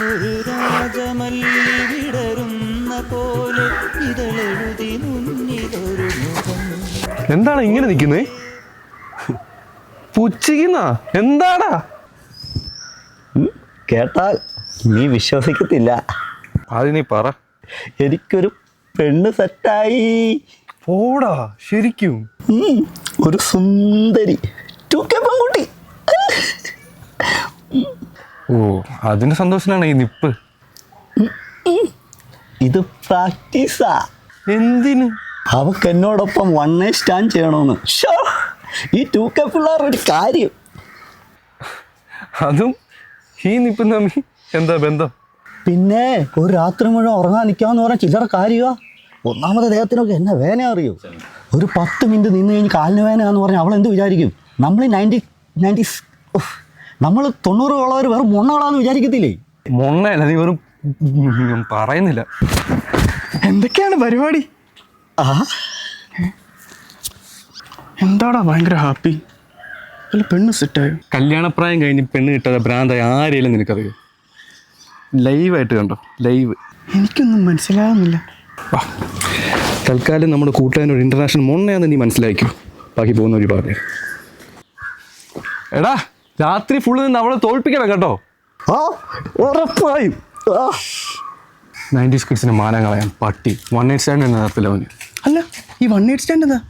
ഒരു രാജമല്ലി വിടരുന്ന പോലെ ഇതളെഴുതി മുന്നിലൊരു മുഖം. എന്താണ് ഇങ്ങനെ നിൽക്കുന്നേ? പുച്ഛിക്കുന്ന? എന്താടാ? കേട്ടാൽ നീ വിശ്വസിക്കത്തില്ല. അത് നീ പറ. എനിക്കൊരു പെണ്ണ് സെറ്റായി. പോടാ ശരിക്കും. ഉം, ഒരു സുന്ദരി. ടു കെ പെൺകുട്ടി. ഓ അതിന്റെ സന്തോഷനാണ് ഈ നിപ്പ്. ഇത് പ്രാക്ടീസാ. എന്തിന്? അവക്ക് എന്നോടൊപ്പം വൺ നൈറ്റ് സ്റ്റാൻഡ് ചെയ്യണമെന്ന് ഈ ടു കെ പിള്ളേർ ഒരു കാര്യം. അതും ഈ നിപ്പും തമ്മി എന്താ ബന്ധം? പിന്നെ ഒരു രാത്രി മുഴുവൻ ഉറങ്ങാൻ നിൽക്കാന്ന് പറഞ്ഞാൽ ചില്ലറ കാര്യമാ ഒന്നാമത് ദേഹത്തിനൊക്കെ എന്നെ വേന അറിയോ? ഒരു പത്ത് മിനിറ്റ് നിന്ന് കഴിഞ്ഞ് കാലിന് വേനയാന്ന് പറഞ്ഞാൽ അവൾ എന്ത് വിചാരിക്കും നമ്മൾ നയന്റി നയന്റി നമ്മൾ തൊണ്ണൂറ് ഉള്ളവർ വെറും മുണ്ണകളാന്ന് വിചാരിക്കത്തില്ലേ? മുണ്ണല്ല നീ വെറും പറയുന്നില്ല. എന്തൊക്കെയാണ് പരിപാടി? ആ? എന്താടാ ഭയങ്കര ഹാപ്പി? അല്ല പെണ്ണ് സെറ്റായോ? കല്യാണപ്രായം കഴിഞ്ഞ് പെണ്ണ് കിട്ടാതെ ഭ്രാന്തായി ആരെയും നിനക്കറിയോ? ലൈവായിട്ട് കണ്ടോ? ലൈവ്. എനിക്കൊന്നും മനസ്സിലാകുന്നില്ല വാ. തൽക്കാലം നമ്മുടെ കൂട്ടുകാരനൊരു ഇന്റർനാഷണൽ മൊണ്ണയാന്ന് നീ മനസ്സിലാക്കിയോ ബാക്കി പോകുന്ന ഒരു പറഞ്ഞു എടാ രാത്രി ഫുള്ള് നിന്ന് അവളെ തോൽപ്പിക്കണം കേട്ടോ. ആ ഉറപ്പായും. നയന്റീസ് കിഡ്സിന് മാനം കളയാൻ പട്ടി. വൺ നൈറ്റ് സ്റ്റാൻഡ് എന്ന നടത്തില്ല അവന് അല്ല ഈ വൺ നൈറ്റ് സ്റ്റാൻഡ് എന്താ?